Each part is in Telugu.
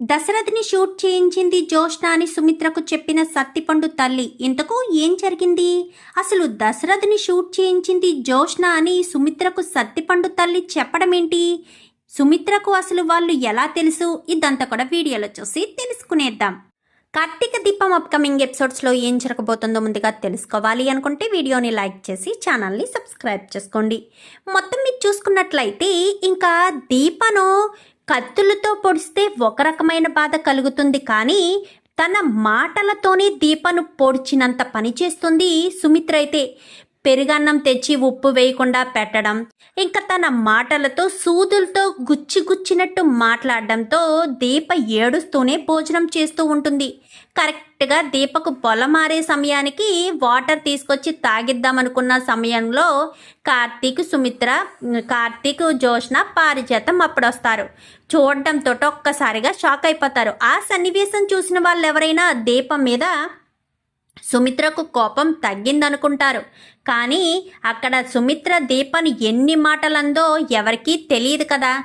దశరథ్ని షూట్ చేయించింది జోష్న అని సుమిత్రకు చెప్పిన సత్తిపండు తల్లి. ఇంతకు ఏం జరిగింది? అసలు దశరథిని షూట్ చేయించింది జోష్న అని సుమిత్రకు సత్తిపండు తల్లి చెప్పడం ఏంటి? సుమిత్రకు అసలు వాళ్ళు ఎలా తెలుసు? ఇదంతా కూడా వీడియోలో చూసి తెలుసుకునేద్దాం. కార్తీక దీపం అప్కమింగ్ ఎపిసోడ్స్లో ఏం జరగబోతుందో ముందుగా తెలుసుకోవాలి అనుకుంటే వీడియోని లైక్ చేసి ఛానల్ని సబ్స్క్రైబ్ చేసుకోండి. మొత్తం మీరు చూసుకున్నట్లయితే ఇంకా దీపను కత్తులతో పొడిస్తే ఒక రకమైన బాధ కలుగుతుంది. కానీ తన మాటలతోనే దీపను పొడిచినంత పనిచేస్తుంది సుమిత్ర అయితే. పెరుగన్నం తెచ్చి ఉప్పు వేయకుండా పెట్టడం ఇంకా తన మాటలతో సూదులతో గుచ్చి గుచ్చినట్టు మాట్లాడడంతో దీప ఏడుస్తూనే భోజనం చేస్తూ ఉంటుంది. కరెక్ట్గా దీపకు పొలమారే సమయానికి వాటర్ తీసుకొచ్చి తాగిద్దామనుకున్న సమయంలో కార్తీక్ సుమిత్ర కార్తీక్ జోష్న పారిజాతం అప్పుడొస్తారు. చూడడంతో ఒక్కసారిగా షాక్ అయిపోతారు. ఆ సన్నివేశం చూసిన వాళ్ళు ఎవరైనా దీపం మీద సుమిత్రకు కోపం తగ్గిందనుకుంటారు. కానీ అక్కడ సుమిత్ర దీపను ఎన్ని మాటలందో ఎవరికీ తెలియదు కదా.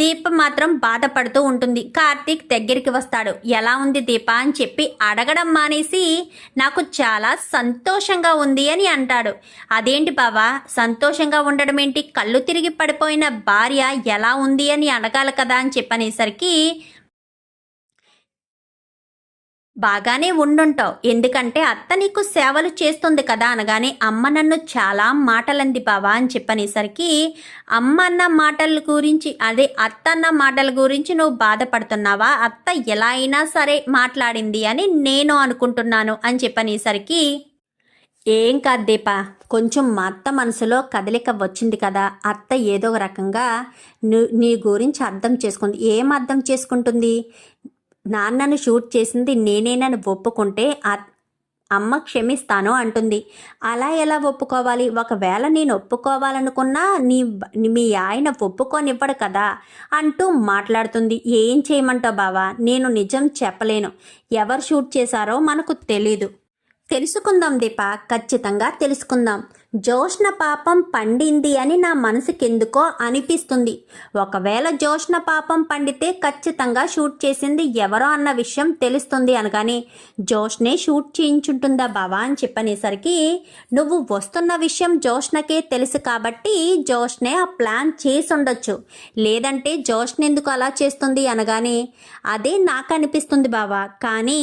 దీప మాత్రం బాధపడుతూ ఉంటుంది. కార్తీక్ దగ్గరికి వస్తాడు. ఎలా ఉంది దీప? అని చెప్పి అడగడం మానేసి నాకు చాలా సంతోషంగా ఉంది అని అంటాడు. అదేంటి బావా? సంతోషంగా ఉండడం ఏంటి? కళ్ళు తిరిగి పడిపోయిన భార్య ఎలా ఉంది అని అడగాలి కదా అని చెప్పనేసరికి బాగానే ఉండుంటావు. ఎందుకంటే అత్త నీకు సేవలు చేస్తుంది కదా అనగానే అమ్మ నన్ను చాలా మాటలంది బావా అని చెప్పనేసరికి అమ్మ అన్న మాటల గురించి అదే అత్త అన్న మాటల గురించి నువ్వు బాధపడుతున్నావా? అత్త ఎలా అయినా సరే మాట్లాడింది అని నేను అనుకుంటున్నాను అని చెప్పనేసరికి ఏం కాదు దీపా కొంచెం మా అత్త మనసులో కదలిక వచ్చింది కదా. అత్త ఏదో ఒక రకంగా ను- నీ గురించి అర్థం చేసుకుంది. ఏం అర్థం చేసుకుంటుంది? నాన్నను షూట్ చేసింది నేనేనని ఒప్పుకుంటే ఆ అమ్మ క్షమిస్తాను అంటుంది. అలా ఎలా ఒప్పుకోవాలి? ఒకవేళ నేను ఒప్పుకోవాలనుకున్నా నీ మీ ఆయన ఒప్పుకోనివ్వడు కదా అంటూ మాట్లాడుతుంది. ఏం చేయమంటావు బావా? నేను నిజం చెప్పలేను. ఎవరు షూట్ చేశారో మనకు తెలీదు. తెలుసుకుందాం దీప. ఖచ్చితంగా తెలుసుకుందాం. జోష్ణ పాపం పండింది అని నా మనసుకెందుకో అనిపిస్తుంది. ఒకవేళ జోష్ణ పాపం పండితే ఖచ్చితంగా షూట్ చేసింది ఎవరో అన్న విషయం తెలుస్తుంది అనగానే జోష్నే షూట్ చేయించుంటుందా బావా అని చెప్పనేసరికి నువ్వు వస్తున్న విషయం జోష్నకే తెలుసు కాబట్టి జోష్నే ఆ ప్లాన్ చేసి ఉండొచ్చు లేదంటే జోష్న ఎందుకు అలా చేస్తుంది అనగానే అదే నాకు అనిపిస్తుంది బావా. కానీ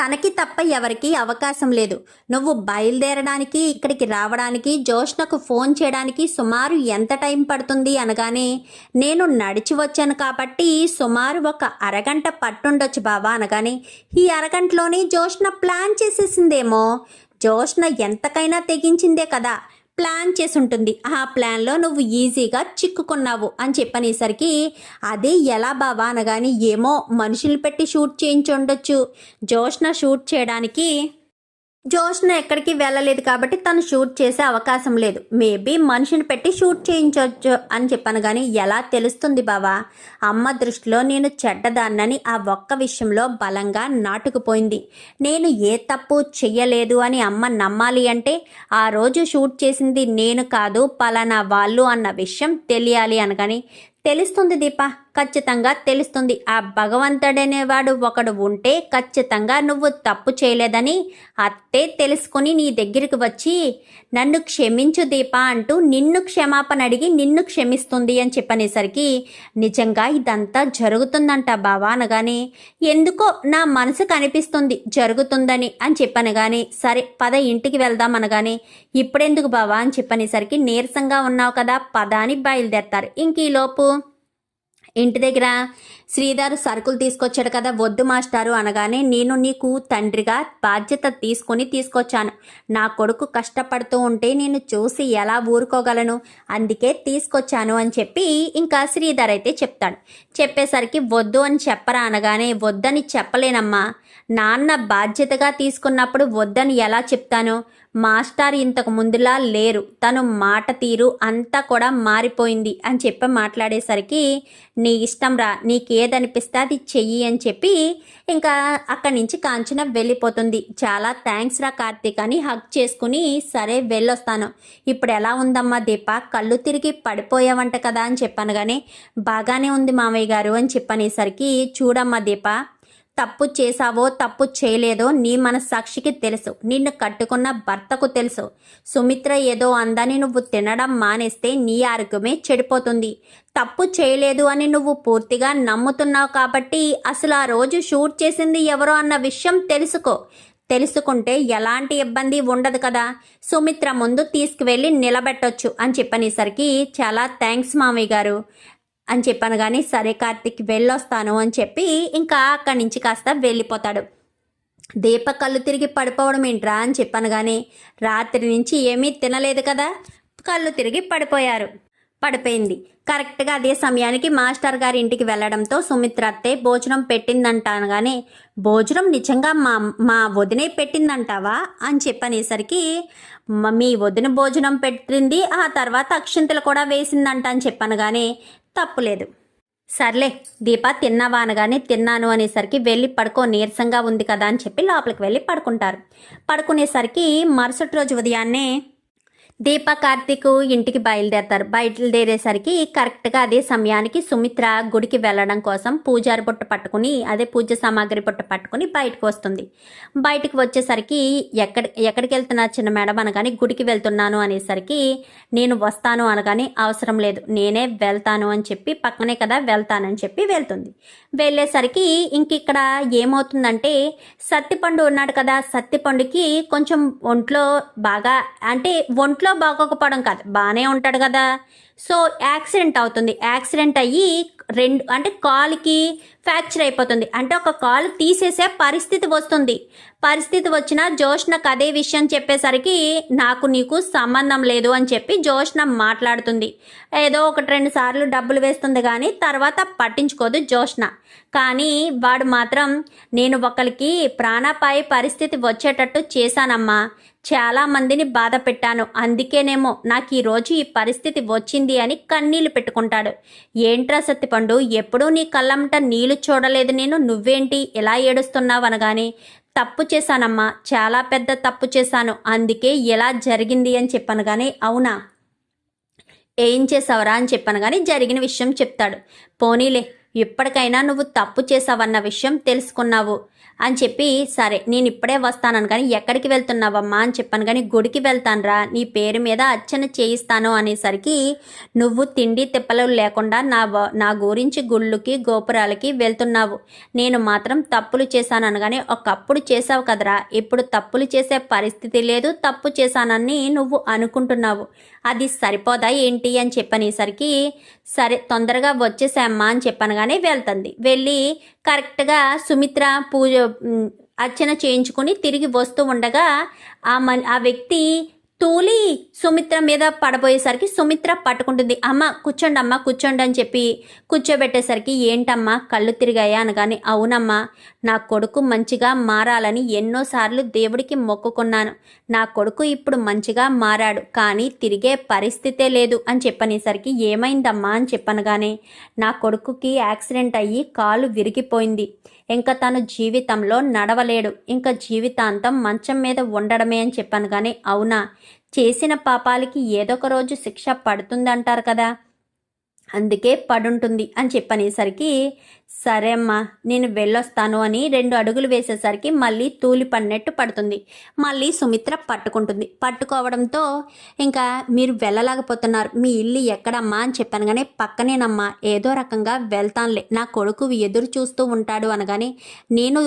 తనకి తప్ప ఎవరికీ అవకాశం లేదు. నువ్వు బయలుదేరడానికి ఇక్కడికి రావడానికి జోష్నకు ఫోన్ చేయడానికి సుమారు ఎంత టైం పడుతుంది అనగానే నేను నడిచి వచ్చాను కాబట్టి సుమారు ఒక అరగంట పట్టుండొచ్చు బావా అనగానే ఈ అరగంటలోనే జోష్న ప్లాన్ చేసేసిందేమో. జోష్న ఎంతకైనా తెగించిందే కదా. ప్లాన్ చేసి ఉంటుంది ఆ ప్లాన్లో నువ్వు ఈజీగా చిక్కుకున్నావు అని చెప్పనేసరికి అది ఎలా బావా అనగాని ఏమో మనుషులు పెట్టి షూట్ చేయించి ఉండొచ్చు జోష్న షూట్ చేయడానికి జోష్న ఎక్కడికి వెళ్ళలేదు కాబట్టి తను షూట్ చేసే అవకాశం లేదు. మేబీ మనిషిని పెట్టి షూట్ చేయించవచ్చు అని చెప్పాను కానీ ఎలా తెలుస్తుంది బావా? అమ్మ దృష్టిలో నేను చెడ్డదాన్నని ఆ ఒక్క విషయంలో బలంగా నాటుకుపోయింది. నేను ఏ తప్పు చెయ్యలేదు అని అమ్మ నమ్మాలి అంటే ఆ రోజు షూట్ చేసింది నేను కాదు పలానా వాళ్ళు అన్న విషయం తెలియాలి అనగాని తెలుస్తుంది దీప. ఖచ్చితంగా తెలుస్తుంది. ఆ భగవంతుడనేవాడు ఒకడు ఉంటే ఖచ్చితంగా నువ్వు తప్పు చేయలేదని అత్తే తెలుసుకుని నీ దగ్గరికి వచ్చి నన్ను క్షమించు దీప అంటూ నిన్ను క్షమాపణ అడిగి నిన్ను క్షమిస్తుంది అని చెప్పనేసరికి నిజంగా ఇదంతా జరుగుతుందంట బావా అనగానే ఎందుకో నా మనసుకు అనిపిస్తుంది జరుగుతుందని అని చెప్పనగానే సరే పద ఇంటికి వెళ్దాం అనగానే ఇప్పుడెందుకు బావా అని చెప్పనేసరికి నీరసంగా ఉన్నావు కదా పదాని బయలుదేరతారు. ఇంక ఈలోపు ఇంటి దగ్గర శ్రీధర్ సరుకులు తీసుకొచ్చాడు కదా వద్దు మాస్టారు అనగానే నేను నీకు తండ్రిగా బాధ్యత తీసుకొని తీసుకొచ్చాను. నా కొడుకు కష్టపడుతూ ఉంటే నేను చూసి ఎలా ఊరుకోగలను? అందుకే తీసుకొచ్చాను అని చెప్పి ఇంకా శ్రీధర్ అయితే చెప్తాడు. చెప్పేసరికి వద్దు అని చెప్పరా అనగానే వద్దని చెప్పలేనమ్మా. నాన్న బాధ్యతగా తీసుకున్నప్పుడు వద్దని ఎలా చెప్తాను? మాస్టర్ ఇంతకు ముందులా లేరు. తను మాట తీరు అంతా కూడా మారిపోయింది అని చెప్పి మాట్లాడేసరికి నీ ఇష్టం రా నీకేదనిపిస్తే అది చెయ్యి అని చెప్పి ఇంకా అక్కడి నుంచి కాంచన వెళ్ళిపోతుంది. చాలా థ్యాంక్స్ రా కార్తీక్ అని హక్ చేసుకుని సరే వెళ్ళొస్తాను. ఇప్పుడు ఎలా ఉందమ్మా దీప? కళ్ళు తిరిగి పడిపోయావంట కదా అని చెప్పాను కానీ బాగానే ఉంది మామయ్య గారు అని చెప్పనేసరికి చూడమ్మా దీప తప్పు చేశావో తప్పు చేయలేదో నీ మనస్సాక్షికి తెలుసు. నిన్ను కట్టుకున్న భర్తకు తెలుసు. సుమిత్ర ఏదో అందని నువ్వు తినడం మానేస్తే నీ ఆరోగ్యమే చెడిపోతుంది. తప్పు చేయలేదు అని నువ్వు పూర్తిగా నమ్ముతున్నావు కాబట్టి అసలు ఆ రోజు షూట్ చేసింది ఎవరో అన్న విషయం తెలుసుకో. తెలుసుకుంటే ఎలాంటి ఇబ్బంది ఉండదు కదా. సుమిత్ర ముందు తీసుకువెళ్ళి నిలబెట్టొచ్చు అని చెప్పనేసరికి చాలా థ్యాంక్స్ మామయ్య గారు. అని చెప్పాను కానీ సరే కార్తిక్ వెళ్ళొస్తాను అని చెప్పి ఇంకా అక్కడి నుంచి కాస్త వెళ్ళిపోతాడు. దీప కళ్ళు తిరిగి పడిపోవడం ఏంట్రా అని చెప్పాను కానీ రాత్రి నుంచి ఏమీ తినలేదు కదా కళ్ళు తిరిగి పడిపోయారు. పడిపోయింది. కరెక్ట్గా అదే సమయానికి మాస్టర్ గారి ఇంటికి వెళ్ళడంతో సుమిత్ర అత్తే భోజనం పెట్టిందంటాను కానీ భోజనం నిజంగా మా మా వదినే పెట్టిందంటావా అని చెప్పనేసరికి "మ- మీ వదిన భోజనం పెట్టింది ఆ తర్వాత అక్షింతలు కూడా వేసిందంట అని చెప్పాను కానీ తప్పులేదు. సర్లే దీప తిన్నావా అనగానే తిన్నాను అనేసరికి వెళ్ళి పడుకో నీరసంగా ఉంది కదా అని చెప్పి లోపలికి వెళ్ళి పడుకుంటారు. పడుకునేసరికి మరుసటి రోజు ఉదయాన్నే దీప కార్తీక్ ఇంటికి బయలుదేరతారు. బయలుదేరేసరికి కరెక్ట్గా అదే సమయానికి సుమిత్ర గుడికి వెళ్ళడం కోసం పూజారి బుట్ట పట్టుకుని అదే పూజ సామాగ్రి బుట్ట పట్టుకుని బయటకు వస్తుంది. బయటకు వచ్చేసరికి ఎక్కడ ఎక్కడికి వెళ్తున్నా చిన్న మేడం అనగానే గుడికి వెళ్తున్నాను అనేసరికి నేను వస్తాను అనగానే అవసరం లేదు నేనే వెళ్తాను అని చెప్పి పక్కనే కదా వెళ్తానని చెప్పి వెళ్తుంది. వెళ్ళేసరికి ఇంక ఇక్కడ ఏమవుతుందంటే సత్తిపండు ఉన్నాడు కదా సత్తిపండుకి కొంచెం ఒంట్లో బాగా అంటే ఒంట్లో బాగోకపోవడం కాదు. బాగానే ఉంటాడు కదా. సో యాక్సిడెంట్ అవుతుంది. యాక్సిడెంట్ అయ్యి రెండు అంటే కాలుకి ఫ్రాక్చర్ అయిపోతుంది. అంటే ఒక కాలు తీసేసే పరిస్థితి వస్తుంది. పరిస్థితి వచ్చిన జోష్నకు అదే విషయం చెప్పేసరికి నాకు నీకు సంబంధం లేదు అని చెప్పి జోష్న మాట్లాడుతుంది. ఏదో ఒకటి రెండు సార్లు డబ్బులు వేస్తుంది కానీ తర్వాత పట్టించుకోదు జోష్న కానీ వాడు మాత్రం నేను ఒకరికి ప్రాణాపాయ పరిస్థితి వచ్చేటట్టు చేశానమ్మా. చాలా మందిని బాధ పెట్టాను. అందుకేనేమో నాకు ఈ రోజు ఈ పరిస్థితి వచ్చింది అని కన్నీళ్ళు పెట్టుకుంటాడు. ఏంట్రా సత్తిపండు ఎప్పుడూ నీ కళ్ళంట నీళ్ళు చూడలేదు నేను. నువ్వేంటి ఎలా ఏడుస్తున్నావు అనగానే తప్పు చేశానమ్మా చాలా పెద్ద తప్పు చేశాను. అందుకే ఎలా జరిగింది అని చెప్పాను కానీ అవునా? ఏం చేసావరా అని చెప్పాను కానీ జరిగిన విషయం చెప్తాడు. పోనీలే ఇప్పటికైనా నువ్వు తప్పు చేసావన్న విషయం తెలుసుకున్నావు. అని చెప్పి సరే నేను ఇప్పుడే వస్తాను కానీ ఎక్కడికి వెళ్తున్నావమ్మా అని చెప్పాను కానీ గుడికి వెళ్తానురా నీ పేరు మీద అర్చన చేయిస్తాను అనేసరికి నువ్వు తిండి తిప్పలు లేకుండా నా నా గురించి గుళ్ళుకి గోపురాలకి వెళ్తున్నావు. నేను మాత్రం తప్పులు చేశాను అనగానే ఒకప్పుడు చేసావు కదరా. ఇప్పుడు తప్పులు చేసే పరిస్థితి లేదు తప్పు చేశానని నువ్వు అనుకుంటున్నావు. అది సరిపోదా ఏంటి అని చెప్పనేసరికి సరే తొందరగా వచ్చేసామ్మా అని చెప్పనగానే వెళ్తుంది. వెళ్ళి కరెక్ట్గా సుమిత్ర పూజ అర్చన చేయించుకొని తిరిగి వస్తూ ఉండగా ఆ మ ఆ వ్యక్తి తూలి సుమిత్ర మీద పడబోయేసరికి సుమిత్ర పట్టుకుంటుంది. అమ్మ కూర్చోండి అమ్మ కూర్చోండి అని చెప్పి కూర్చోబెట్టేసరికి ఏంటమ్మా కళ్ళు తిరిగాయా? అనగానే అవునమ్మా నా కొడుకు మంచిగా మారాలని ఎన్నోసార్లు దేవుడికి మొక్కుకున్నాను. నా కొడుకు ఇప్పుడు మంచిగా మారాడు కానీ తిరిగే పరిస్థితే లేదు అని చెప్పనేసరికి ఏమైందమ్మా? అని చెప్పనగానే నా కొడుకుకి యాక్సిడెంట్ అయ్యి కాలు విరిగిపోయింది. ఇంకా తను జీవితంలో నడవలేడు. ఇంకా జీవితాంతం మంచం మీద ఉండడమే అని చెప్పాను కానీ అవునా? చేసిన పాపాలకి ఏదో ఒక రోజు శిక్ష పడుతుందంటారు కదా. అందుకే పడుంటుంది అని చెప్పనేసరికి సరే అమ్మా నేను వెళ్ళొస్తాను అని రెండు అడుగులు వేసేసరికి మళ్ళీ తూలి పడినట్టు పడుతుంది. మళ్ళీ సుమిత్ర పట్టుకుంటుంది. పట్టుకోవడంతో ఇంకా మీరు వెళ్ళలేకపోతున్నారు. మీ ఇల్లు ఎక్కడమ్మా అని చెప్పాను కానీ పక్కనేనమ్మా ఏదో రకంగా వెళ్తానులే. నా కొడుకు ఎదురు చూస్తూ ఉంటాడు అనగానే నేను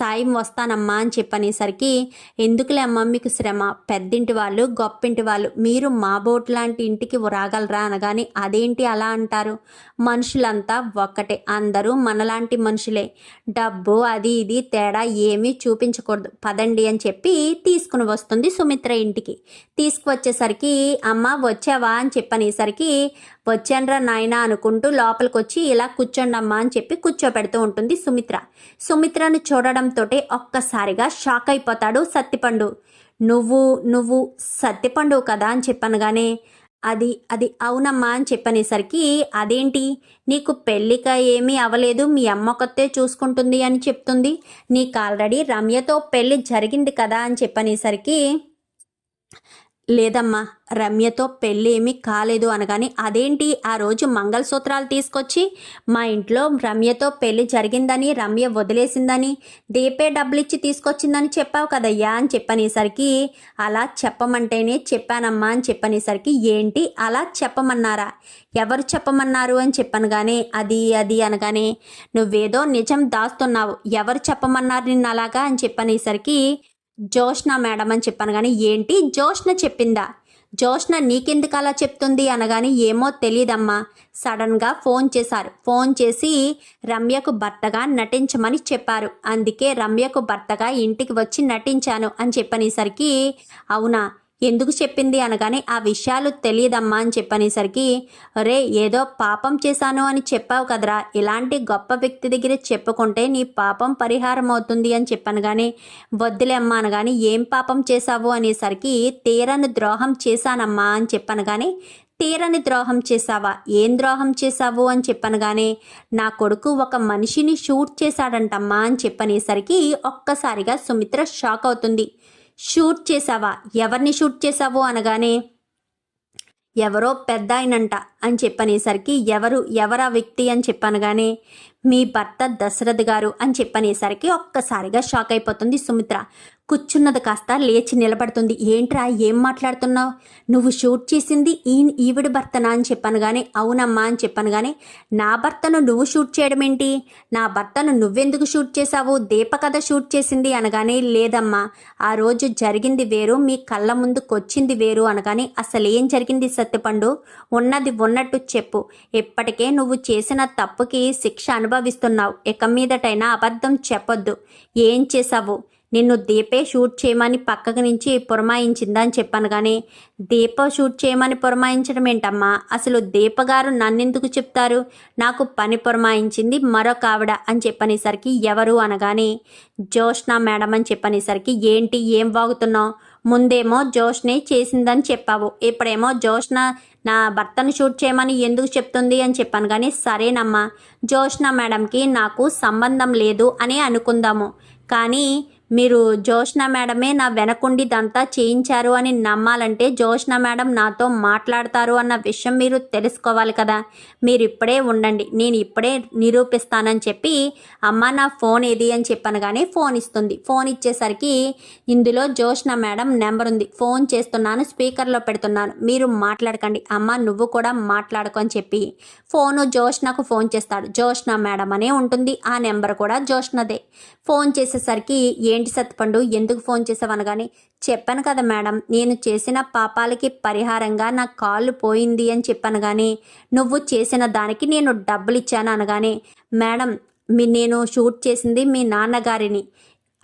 సాయం వస్తానమ్మా అని చెప్పనేసరికి ఎందుకులే అమ్మా మీకు శ్రమ? పెద్దింటి వాళ్ళు గొప్పింటి వాళ్ళు మీరు మా బోట్ లాంటి ఇంటికి రాగలరా అనగానే అదేంటి అలా అంటారు? మనుషులంతా ఒక్కటే అందరూ మనలాంటి మనుషులే. డబ్బు అది ఇది తేడా ఏమీ చూపించకూడదు. పదండి అని చెప్పి తీసుకుని వస్తుంది సుమిత్ర ఇంటికి. తీసుకువచ్చేసరికి అమ్మ వచ్చావా? అని చెప్పనేసరికి వచ్చానురా నాయనా అనుకుంటూ లోపలికి వచ్చి ఇలా కూర్చోండి అమ్మా అని చెప్పి కూర్చోబెడుతూ ఉంటుంది సుమిత్ర. సుమిత్రను చూడడంతో ఒక్కసారిగా షాక్ అయిపోతాడు సత్తిపండు. నువ్వు నువ్వు సత్యపండు కదా? అని చెప్పనగానే అది అది అవునమ్మా అని చెప్పనేసరికి అదేంటి? నీకు పెళ్ళిక ఏమీ అవ్వలేదు మీ అమ్మ కొత్తే చూసుకుంటుంది అని చెప్తుంది. నీకు ఆల్రెడీ రమ్యతో పెళ్ళి జరిగింది కదా అని చెప్పనేసరికి లేదమ్మా రమ్యతో పెళ్ళి కాలేదు అనగాని అదేంటి ఆ రోజు మంగళసూత్రాలు తీసుకొచ్చి మా ఇంట్లో రమ్యతో పెళ్ళి జరిగిందని రమ్య వదిలేసిందని దీపే డబ్బులిచ్చి తీసుకొచ్చిందని చెప్పావు కదయ్యా అని చెప్పనేసరికి అలా చెప్పమంటేనే చెప్పానమ్మా అని చెప్పనేసరికి ఏంటి అలా చెప్పమన్నారా? ఎవరు చెప్పమన్నారు అని చెప్పనుగానే అది అది అనగానే నువ్వేదో నిజం దాస్తున్నావు ఎవరు చెప్పమన్నారు నిన్న అలాగా అని చెప్పనేసరికి జోష్న మేడం అని చెప్పాను కానీ ఏంటి? జోష్న చెప్పిందా? జోష్న నీకెందుకు అలా చెప్తుంది అనగాని ఏమో తెలియదమ్మా సడన్గా ఫోన్ చేశారు. ఫోన్ చేసి రమ్యకు భర్తగా నటించమని చెప్పారు. అందుకే రమ్యకు భర్తగా ఇంటికి వచ్చి నటించాను అని చెప్పనేసరికి అవునా? ఎందుకు చెప్పింది అనగానే ఆ విషయాలు తెలియదమ్మా అని చెప్పనేసరికి రే ఏదో పాపం చేశాను అని చెప్పావు కదరా. ఇలాంటి గొప్ప వ్యక్తి దగ్గర చెప్పుకుంటే నీ పాపం పరిహారం అవుతుంది అని చెప్పాను కానీ వద్దులే అమ్మా అనగాని ఏం పాపం చేశావు అనేసరికి తీరని ద్రోహం చేశానమ్మా అని చెప్పాను కానీ తీరని ద్రోహం చేశావా? ఏం ద్రోహం చేశావు అని చెప్పనగానే నా కొడుకు ఒక మనిషిని షూట్ చేశాడంటమ్మా అని చెప్పనేసరికి ఒక్కసారిగా సుమిత్ర షాక్ అవుతుంది. షూట్ చేసావా ఎవరిని షూట్ చేసావు అనగానే ఎవరో పెద్ద ఆయనంట అని చెప్పనేసరికి ఎవరు ఎవరా వ్యక్తి అని చెప్పనగానే మీ భర్త దశరథ్ గారు అని చెప్పనేసరికి ఒక్కసారిగా షాక్ అయిపోతుంది సుమిత్ర. కూర్చున్నది కాస్త లేచి నిలబడుతుంది. ఏంట్రా ఏం మాట్లాడుతున్నావు? నువ్వు షూట్ చేసింది ఈ ఈవిడ భర్తనా అని చెప్పాను కానీ అవునమ్మా అని చెప్పాను కానీ నా భర్తను నువ్వు షూట్ చేయడం ఏంటి నా భర్తను నువ్వెందుకు షూట్ చేశావు? దీప కథ షూట్ చేసింది అనగానే లేదమ్మా ఆ రోజు జరిగింది వేరు మీ కళ్ళ ముందుకొచ్చింది వేరు అనగానే అసలు ఏం జరిగింది సత్యపండు? ఉన్నది ఉన్నట్టు చెప్పు. ఇప్పటికే నువ్వు చేసిన తప్పుకి శిక్ష అనుభవిస్తున్నావు. ఇక మీదటైనా అబద్ధం చెప్పొద్దు. ఏం చేశావు? నిన్ను దీపే షూట్ చేయమని పక్కకు నుంచి పురమాయించిందని చెప్పాను కానీ దీప షూట్ చేయమని పురమాయించడం ఏంటమ్మా? అసలు దీప గారు నన్నెందుకు చెప్తారు? నాకు పని పురమాయించింది మరొక ఆవిడ అని చెప్పనేసరికి ఎవరు అనగానే జోష్నా మేడం అని చెప్పనేసరికి ఏంటి? ఏం వాగుతున్నావు? ముందేమో జోష్నే చేసిందని చెప్పావు. ఇప్పుడేమో జోష్న నా భర్తను షూట్ చేయమని ఎందుకు చెప్తుంది అని చెప్పాను కానీ సరేనమ్మా. జోష్న మేడంకి నాకు సంబంధం లేదు అని అనుకుందాము. కానీ మీరు జోష్న మేడమే నా వెనకుండి ఇదంతా చేయించారు అని నమ్మాలంటే జోష్న మేడం నాతో మాట్లాడతారు అన్న విషయం మీరు తెలుసుకోవాలి కదా. మీరు ఇప్పుడే ఉండండి. నేను ఇప్పుడే నిరూపిస్తానని చెప్పి అమ్మ నా ఫోన్ ఏది అని చెప్పాను కానీ ఫోన్ ఇస్తుంది. ఫోన్ ఇచ్చేసరికి ఇందులో జోష్న మేడం నెంబర్ ఉంది. ఫోన్ చేస్తున్నాను స్పీకర్లో పెడుతున్నాను. మీరు మాట్లాడకండి. అమ్మ నువ్వు కూడా మాట్లాడుకో అని చెప్పి ఫోను జోష్నకు ఫోన్ చేస్తాడు. జోష్న మేడం అనే ఉంటుంది. ఆ నెంబర్ కూడా జోష్నదే. ఫోన్ చేసేసరికి ఏంటి సత్పండు ఎందుకు ఫోన్ చేసావు అనగానే చెప్పాను కదా మేడం నేను చేసిన పాపాలకి పరిహారంగా నా కాళ్ళు పోయింది అని చెప్పాను కానీ నువ్వు చేసిన దానికి నేను డబ్బులు ఇచ్చాను అనగానే మేడం మీ నేను షూట్ చేసింది మీ నాన్నగారిని.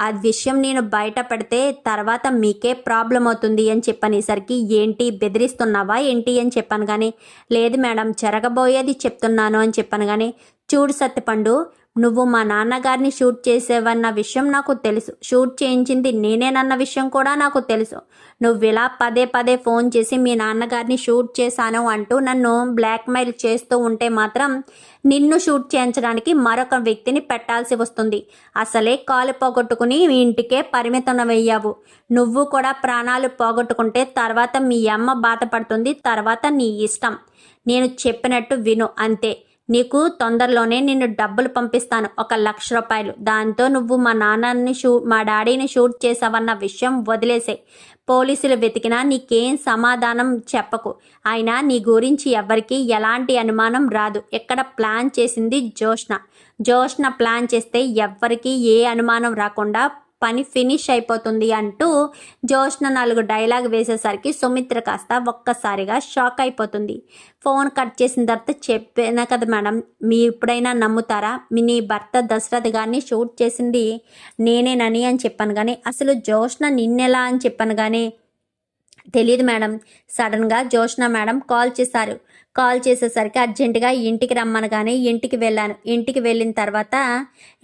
ఆ విషయం నేను బయట పెడితే తర్వాత మీకే ప్రాబ్లం అవుతుంది అని చెప్పనేసరికి ఏంటి బెదిరిస్తున్నావా ఏంటి అని చెప్పాను కానీ లేదు మేడం జరగబోయేది చెప్తున్నాను అని చెప్పాను కానీ చూడు సత్యపండు నువ్వు మా నాన్నగారిని షూట్ చేసేవన్న విషయం నాకు తెలుసు. షూట్ చేయించింది నేనేనన్న విషయం కూడా నాకు తెలుసు. నువ్వు ఇలా పదే పదే ఫోన్ చేసి మీ నాన్నగారిని షూట్ చేశాను అంటూ నన్ను బ్లాక్మెయిల్ చేస్తూ ఉంటే మాత్రం నిన్ను షూట్ చేయించడానికి మరొక వ్యక్తిని పెట్టాల్సి వస్తుంది. అసలే కాలు పోగొట్టుకుని మీ ఇంటికే పరిమితమయ్యావు నువ్వు కూడా ప్రాణాలు పోగొట్టుకుంటే తర్వాత మీ అమ్మ బాధపడుతుంది తర్వాత నీ ఇష్టం. నేను చెప్పినట్టు విను అంతే. నీకు తొందరలోనే నిన్ను డబ్బులు పంపిస్తాను. ఒక లక్ష రూపాయలు. దాంతో నువ్వు మా నాన్నని షూ మా డాడీని షూట్ చేసావన్న విషయం వదిలేసే పోలీసులు వెతికినా నీకేం సమాధానం చెప్పకు. అయినా నీ గురించి ఎవరికి ఎలాంటి అనుమానం రాదు. ఎక్కడ ప్లాన్ చేసింది జోష్న జోష్న ప్లాన్ చేస్తే ఎవ్వరికీ ఏ అనుమానం రాకుండా పని ఫినిష్ అయిపోతుంది అంటూ జోష్న నాలుగు డైలాగ్ వేసేసరికి సుమిత్ర కాస్త ఒక్కసారిగా షాక్ అయిపోతుంది. ఫోన్ కట్ చేసిన తర్వాత చెప్పినా కదా మేడం మీ ఇప్పుడైనా నమ్ముతారా? మీ నీ భర్త దశరథ్ గారిని షూట్ చేసింది నేనేనని అని చెప్పాను కానీ అసలు జోష్న నిన్నెలా అని చెప్పాను కానీ తెలియదు మేడం. సడన్గా జోష్న మేడం కాల్ చేశారు. కాల్ చేసేసరికి అర్జెంటుగా ఇంటికి రమ్మనగానే ఇంటికి వెళ్ళాను. ఇంటికి వెళ్ళిన తర్వాత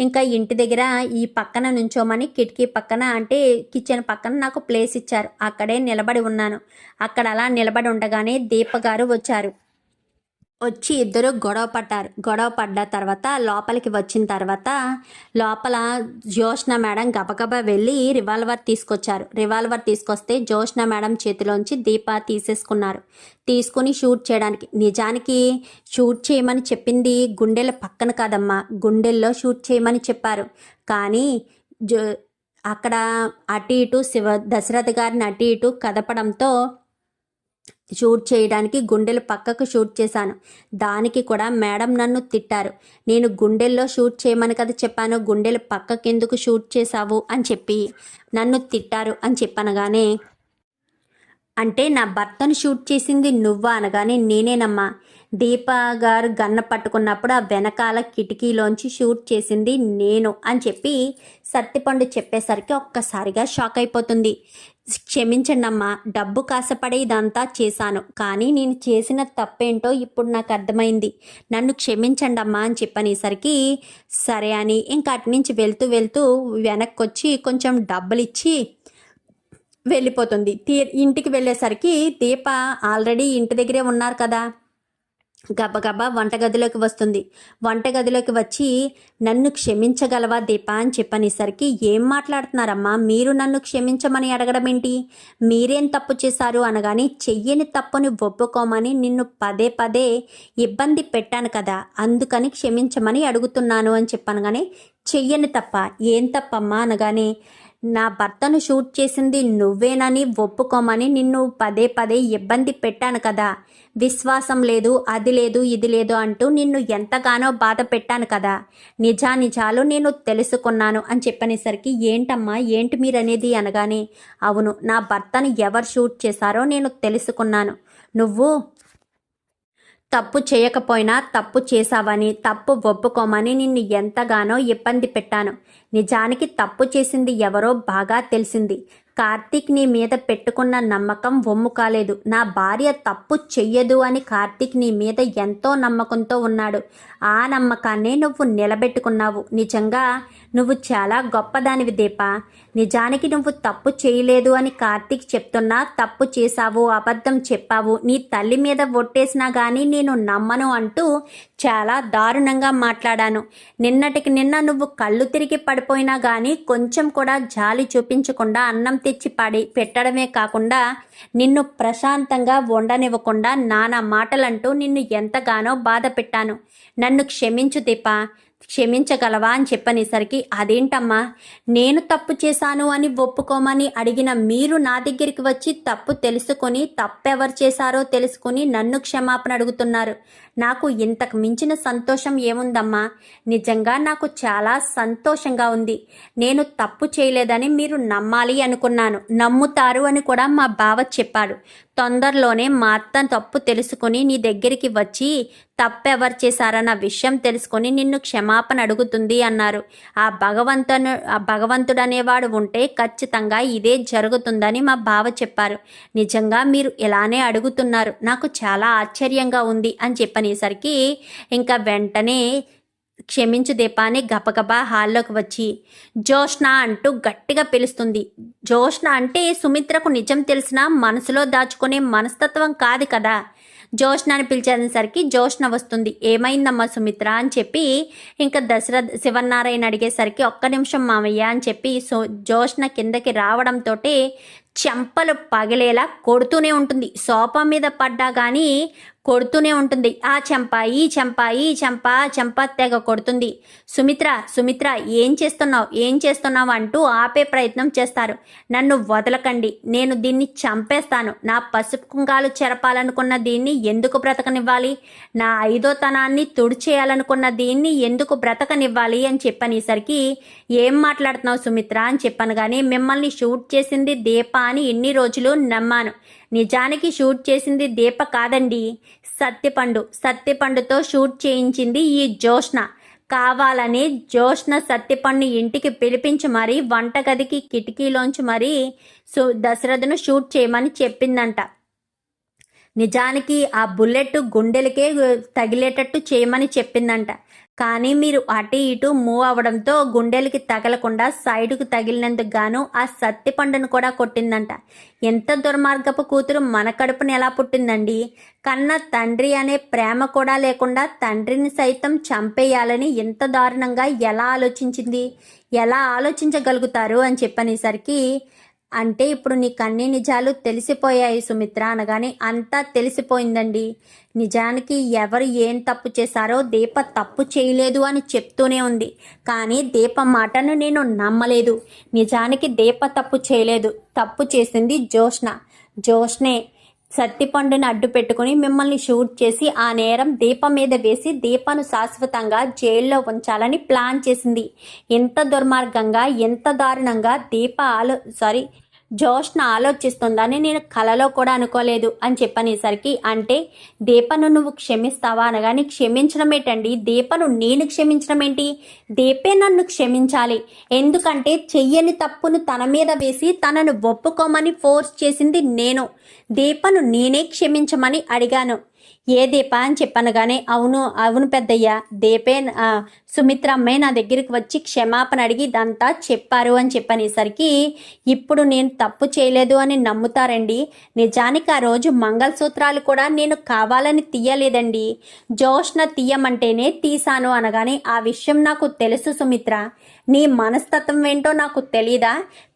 ఇంకా ఇంటి దగ్గర ఈ పక్కన నుంచోమని కిటికీ పక్కన అంటే కిచెన్ పక్కన నాకు ప్లేస్ ఇచ్చారు. అక్కడే నిలబడి ఉన్నాను. అక్కడ అలా నిలబడి ఉండగానే దీప గారు వచ్చారు. వచ్చి ఇద్దరు గొడవ పడ్డారు. గొడవ పడ్డ తర్వాత లోపలికి వచ్చిన తర్వాత లోపల జ్యోష్ణ మేడం గబగబా వెళ్ళి రివాల్వర్ తీసుకొచ్చారు. రివాల్వర్ తీసుకొస్తే జ్యోష్ణ మేడం చేతిలోంచి దీప తీసేసుకున్నారు. తీసుకుని షూట్ చేయడానికి. నిజానికి షూట్ చేయమని చెప్పింది గుండెల పక్కన కాదమ్మా. గుండెల్లో షూట్ చేయమని చెప్పారు. కానీ జో అక్కడ అటు ఇటు శివ దశరథ గారిని అటు ఇటు కదపడంతో షూట్ చేయడానికి గుండెలు పక్కకు షూట్ చేశాను. దానికి కూడా మేడం నన్ను తిట్టారు. నేను గుండెల్లో షూట్ చేయమని కదా చెప్పాను. గుండెలు పక్కకెందుకు షూట్ చేశావు? అని చెప్పి నన్ను తిట్టారు అని చెప్పనగానే అంటే నా భర్తను షూట్ చేసింది నువ్వా అనగానే నేనేనమ్మా. దీప గారు గన్న పట్టుకున్నప్పుడు ఆ వెనకాల కిటికీలోంచి షూట్ చేసింది నేను అని చెప్పి సత్తిపండు చెప్పేసరికి ఒక్కసారిగా షాక్ అయిపోతుంది. క్షమించండి అమ్మా డబ్బు కాసపడే ఇదంతా చేశాను. కానీ నేను చేసిన తప్పేంటో ఇప్పుడు నాకు అర్థమైంది. నన్ను క్షమించండి అమ్మా అని చెప్పనేసరికి సరే అని ఇంకా అటు నుంచి వెళ్తూ వెళ్తూ వెనక్కి వచ్చి కొంచెం డబ్బులు ఇచ్చి వెళ్ళిపోతుంది. తీ ఇంటికి వెళ్ళేసరికి దీప ఆల్రెడీ ఇంటి దగ్గరే ఉన్నారు కదా. గబగబా వంటగదిలోకి వస్తుంది. వంటగదిలోకి వచ్చి నన్ను క్షమించగలవా దీప? అని చెప్పనేసరికి ఏం మాట్లాడుతున్నారమ్మా? మీరు నన్ను క్షమించమని అడగడం ఏంటి? మీరేం తప్పు చేశారు? అనగానే చెయ్యని తప్పుని ఒప్పుకోమని నిన్ను పదే పదే ఇబ్బంది పెట్టాను కదా అందుకని క్షమించమని అడుగుతున్నాను అని చెప్పనగానే చెయ్యని తప్ప ఏం తప్పమ్మా? అనగానే నా భర్తను షూట్ చేసింది నువ్వేనని ఒప్పుకోమని నిన్ను పదే పదే ఇబ్బంది పెట్టాను కదా. విశ్వాసం లేదు అది లేదు ఇది లేదు అంటూ నిన్ను ఎంతగానో బాధ పెట్టాను కదా. నిజానిజాలు నేను తెలుసుకున్నాను అని చెప్పనేసరికి ఏంటమ్మా ఏంటి మీరనేది? అనగానే అవును నా భర్తను ఎవరు షూట్ చేశారో నేను తెలుసుకున్నాను. నువ్వు తప్పు చేయకపోయినా తప్పు చేశావని తప్పు ఒప్పుకోమని నిన్ను ఎంతగానో ఇబ్బంది పెట్టాను. నిజానికి తప్పు చేసింది ఎవరో బాగా తెలిసింది. కార్తీక్ నీ మీద పెట్టుకున్న నమ్మకం ఒమ్ము కాలేదు. నా భార్య తప్పు చెయ్యదు అని కార్తీక్ నీ మీద ఎంతో నమ్మకంతో ఉన్నాడు. ఆ నమ్మకాన్నే నువ్వు నిలబెట్టుకున్నావు. నిజంగా నువ్వు చాలా గొప్పదానివి దీప. నిజానికి నువ్వు తప్పు చేయలేదు అని కార్తీక్ చెప్తున్నా తప్పు చేశావు అబద్ధం చెప్పావు. నీ తల్లి మీద ఒట్టేసినా కానీ నేను నమ్మను అంటూ చాలా దారుణంగా మాట్లాడాను. నిన్నటికి నిన్న నువ్వు కళ్ళు తిరిగి పడిపోయినా కానీ కొంచెం కూడా జాలి చూపించకుండా అన్నం తెచ్చి పడి పెట్టడమే కాకుండా నిన్ను ప్రశాంతంగా ఉండనివ్వకుండా నానా మాటలంటూ నిన్ను ఎంతగానో బాధ పెట్టాను. నన్ను క్షమించు దీప క్షమించగలవా అని చెప్పనేసరికి అదేంటమ్మా నేను తప్పు చేశాను అని ఒప్పుకోమని అడిగిన మీరు నా దగ్గరికి వచ్చి తప్పు తెలుసుకొని తప్పెవరు చేశారో తెలుసుకుని నన్ను క్షమాపణ అడుగుతున్నారు. నాకు ఇంతకు మించిన సంతోషం ఏముందమ్మా? నిజంగా నాకు చాలా సంతోషంగా ఉంది. నేను తప్పు చేయలేదని మీరు నమ్మాలి అనుకున్నాను. నమ్ముతారు అని కూడా మా బావ చెప్పాడు. తొందరలోనే మా అత్త తప్పు తెలుసుకుని నీ దగ్గరికి వచ్చి తప్పెవరు చేశారన్న విషయం తెలుసుకొని నిన్ను క్షమాపణ అడుగుతుంది అన్నారు. ఆ భగవంతును ఆ భగవంతుడు అనేవాడు ఉంటే ఖచ్చితంగా ఇదే జరుగుతుందని మా బావ చెప్పారు. నిజంగా మీరు ఇలానే అడుగుతున్నారు. నాకు చాలా ఆశ్చర్యంగా ఉంది అని అనేసరికి ఇంకా వెంటనే క్షమించు దీపాన్ని గబగబా హాల్లోకి వచ్చి జోష్ణ అంటూ గట్టిగా పిలుస్తుంది. జోష్ణ అంటే సుమిత్రకు నిజం తెలిసినా మనసులో దాచుకునే మనస్తత్వం కాదు కదా. జోష్ణ అని పిలిచేసరికి జోష్ణ వస్తుంది. ఏమైందమ్మా సుమిత్ర అని చెప్పి ఇంకా దశరథ్ శివనారాయణ అడిగేసరికి ఒక్క నిమిషం మామయ్య అని చెప్పి సో జోష్ణ కిందకి రావడంతో చెంపలు పగిలేలా కొడుతూనే ఉంటుంది. సోఫా మీద పడ్డా కానీ కొడుతూనే ఉంటుంది. ఆ చెంప ఈ చెంప ఈ చెంప చెంప తెగ కొడుతుంది. సుమిత్ర సుమిత్ర ఏం చేస్తున్నావు? ఏం చేస్తున్నావు? అంటూ ఆపే ప్రయత్నం చేస్తారు. నన్ను వదలకండి. నేను దీన్ని చంపేస్తాను. నా పసుపు కుంకాలు చెరపాలనుకున్న దీన్ని ఎందుకు బ్రతకనివ్వాలి? నా ఐదోతనాన్ని తుడిచేయాలనుకున్న దీన్ని ఎందుకు బ్రతకనివ్వాలి అని చెప్పనేసరికి ఏం మాట్లాడుతున్నావు సుమిత్ర? అని చెప్పాను కానీ మిమ్మల్ని షూట్ చేసింది దీప అని ఇన్ని రోజులు నమ్మాను. నిజానికి షూట్ చేసింది దీప కాదండి. సత్యపండు. సత్యపండుతో షూట్ చేయించింది ఈ జోష్న కావాలని జోష్న సత్యపండు ఇంటికి పిలిపించి మరీ వంటగదికి కిటికీలోంచి మరీ సు దశరథను షూట్ చేయమని చెప్పిందంట. నిజానికి ఆ బుల్లెట్ గుండెలకే తగిలేటట్టు చేయమని చెప్పిందంట. కానీ మీరు అటు ఇటు మూవ్ అవడంతో గుండెలకి తగలకుండా సైడుకు తగిలినందుకు గాను ఆ సత్తి పండును కూడా కొట్టిందంట. ఎంత దుర్మార్గపు కూతురు మన కడుపుని ఎలా పుట్టిందండి? కన్న తండ్రి అనే ప్రేమ కూడా లేకుండా తండ్రిని సైతం చంపేయాలని ఎంత దారుణంగా ఎలా ఆలోచించింది? ఎలా ఆలోచించగలుగుతారు అని చెప్పనేసరికి అంటే ఇప్పుడు నీకు అన్ని నిజాలు తెలిసిపోయాయి సుమిత్ర అనగానే అంతా తెలిసిపోయిందండి. నిజానికి ఎవరు ఏం తప్పు చేశారో దీప తప్పు చేయలేదు అని చెప్తూనే ఉంది. కానీ దీప మాటను నేను నమ్మలేదు. నిజానికి దీప తప్పు చేయలేదు. తప్పు చేసింది జోష్న జోష్నే సత్తిపండుని అడ్డు పెట్టుకుని మిమ్మల్ని షూట్ చేసి ఆ నేరం దీప మీద వేసి దీపను శాశ్వతంగా జైల్లో ఉంచాలని ప్లాన్ చేసింది. ఎంత దుర్మార్గంగా ఎంత దారుణంగా దీప ఆలో సారీ జోష్న ఆలోచిస్తుందని నేను కలలో కూడా అనుకోలేదు అని చెప్పనేసరికి అంటే దీపను నువ్వు క్షమిస్తావా అనగాని క్షమించడమేటండి దీపను నేను క్షమించడం ఏంటి? దీపే నన్ను క్షమించాలి. ఎందుకంటే చెయ్యని తప్పును తన మీద వేసి తనను ఒప్పుకోమని ఫోర్స్ చేసింది నేను. దీపను నేనే క్షమించమని అడిగాను. ఏ దీప అని చెప్పనగానే అవును అవును పెద్దయ్య. దీపే సుమిత్ర అమ్మాయి నా దగ్గరికి వచ్చి క్షమాపణ అడిగి ఇదంతా చెప్పారు అని చెప్పనేసరికి ఇప్పుడు నేను తప్పు చేయలేదు అని నమ్ముతారండి. నిజానికి ఆ రోజు మంగళసూత్రాలు కూడా నేను కావాలని తీయలేదండి. జోష్న తీయమంటేనే తీశాను అనగానే ఆ విషయం నాకు తెలుసు సుమిత్ర. నీ మనస్తత్వం ఏంటో నాకు తెలీదా?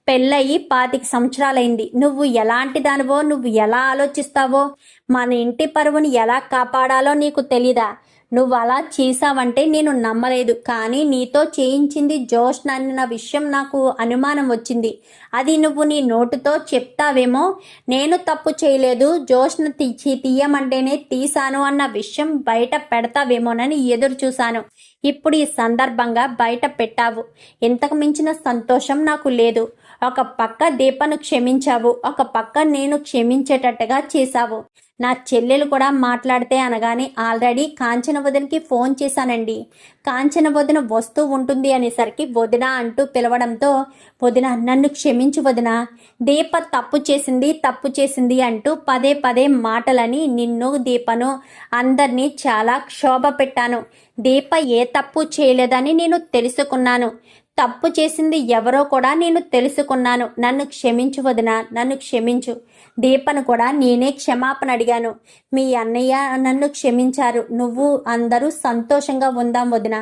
పెళ్ళయి పాతిక సంవత్సరాలైంది. నువ్వు ఎలాంటి దానివో నువ్వు ఎలా ఆలోచిస్తావో మన ఇంటి పరువుని ఎలా కాపాడాలో నీకు తెలీదా? నువ్వు అలా చేసావంటే నేను నమ్మలేదు. కానీ నీతో చేయించింది జోష్ అన్న విషయం నాకు అనుమానం వచ్చింది. అది నువ్వు నీ నోటుతో చెప్తావేమో? నేను తప్పు చేయలేదు. జోష్ను తీసి తీయమంటేనే తీశాను అన్న విషయం బయట పెడతావేమోనని ఎదురు చూశాను. ఇప్పుడు ఈ సందర్భంగా బయట పెట్టావు. ఇంతకు మించిన సంతోషం నాకు లేదు. ఒక పక్క దీపను క్షమించావు ఒక పక్క నేను క్షమించేటట్టుగా చేశావు. నా చెల్లెలు కూడా మాట్లాడితే అనగానే ఆల్రెడీ కాంచన వదినకి ఫోన్ చేశానండి. కాంచన వదిన వస్తూ ఉంటుంది అనేసరికి వదిన అంటూ పిలవడంతో వదిన నన్ను క్షమించు వదిన దీప తప్పు చేసింది తప్పు చేసింది అంటూ పదే పదే మాటలని నిన్ను దీపను అందరినీ చాలా క్షోభ పెట్టాను. దీప ఏ తప్పు చేయలేదని నేను తెలుసుకున్నాను. తప్పు చేసింది ఎవరో కూడా నేను తెలుసుకున్నాను. నన్ను క్షమించు వదిన నన్ను క్షమించు. దీపను కూడా నేనే క్షమాపణ అడిగాను. మీ అన్నయ్య నన్ను క్షమించారు. నువ్వు అందరూ సంతోషంగా ఉందాం వదిన.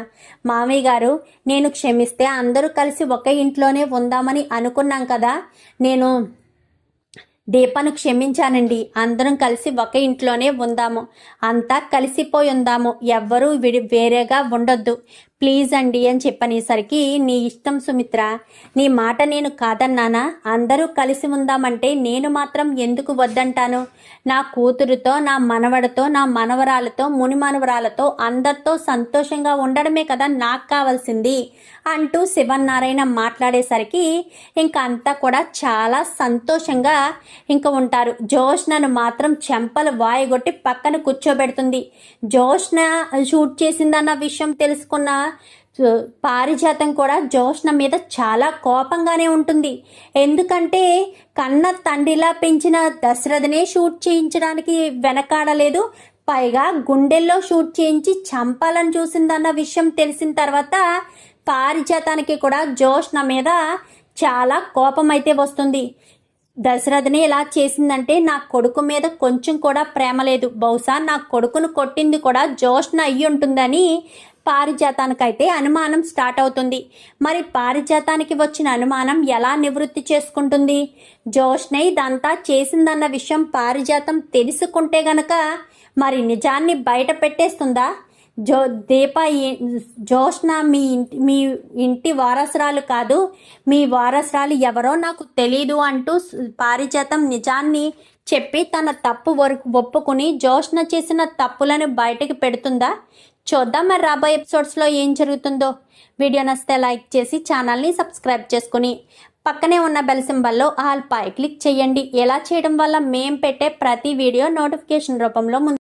మామయ్య గారు నేను క్షమిస్తే అందరూ కలిసి ఒకే ఇంట్లోనే ఉందామని అనుకున్నాం కదా. నేను దీపను క్షమించానండి. అందరం కలిసి ఒక ఇంట్లోనే ఉందాము. అంతా కలిసిపోయి ఉందాము. ఎవ్వరూ విడి వేరేగా ఉండొద్దు. ప్లీజ్ అండి అని చెప్పనేసరికి నీ ఇష్టం సుమిత్ర నీ మాట నేను కాదన్నానా? అందరూ కలిసి ఉందామంటే నేను మాత్రం ఎందుకు వద్దంటాను? నా కూతురుతో నా మనవడితో నా మనవరాలతో ముని మనవరాలతో అందరితో సంతోషంగా ఉండడమే కదా నాకు కావాల్సింది అంటూ శివనారాయణ మాట్లాడేసరికి ఇంకా అంతా కూడా చాలా సంతోషంగా ఇంకా ఉంటారు. జోష్నను మాత్రం చెంపలు వాయగొట్టి పక్కన కూర్చోబెడుతుంది. జోష్న షూట్ చేసిందన్న విషయం తెలుసుకున్న పారిజాతం కూడా జోష్ణ మీద చాలా కోపంగానే ఉంటుంది. ఎందుకంటే కన్న తండ్రిలా పెంచిన దశరథనే షూట్ చేయించడానికి వెనకాడలేదు పైగా గుండెల్లో షూట్ చేయించి చంపాలని చూసిందన్న విషయం తెలిసిన తర్వాత పారిజాతానికి కూడా జోష్ణ మీద చాలా కోపం అయితే వస్తుంది. దశరథని ఇలా చేసిందంటే నా కొడుకు మీద కొంచెం కూడా ప్రేమ లేదు. బహుశా నా కొడుకును కొట్టింది కూడా జోష్న అయ్యి ఉంటుందని పారిజాతానికైతే అనుమానం స్టార్ట్ అవుతుంది. మరి పారిజాతానికి వచ్చిన అనుమానం ఎలా నివృత్తి చేసుకుంటుంది? జోష్నే ఇదంతా చేసిందన్న విషయం పారిజాతం తెలుసుకుంటే గనక మరి నిజాన్ని బయట పెట్టేస్తుందా? జో దీప ఈ- జోష్న మీ ఇంటి మీ ఇంటి వారసురాలు కాదు మీ వారసురాలు ఎవరో నాకు తెలీదు అంటూ పారిజాతం నిజాన్ని చెప్పి తన తప్పు వరకు ఒప్పుకుని జోష్న చేసిన తప్పులను బయటకు పెడుతుందా? చూద్దాం మరి రాబోయే ఎపిసోడ్స్లో ఏం జరుగుతుందో. వీడియో నచ్చితే లైక్ చేసి ఛానల్ని సబ్స్క్రైబ్ చేసుకుని పక్కనే ఉన్న బెల్ సింబల్లో ఆల్ పై క్లిక్ చేయండి. ఎలా చేయడం వల్ల మేం పెట్టే ప్రతి వీడియో నోటిఫికేషన్ రూపంలో ముందు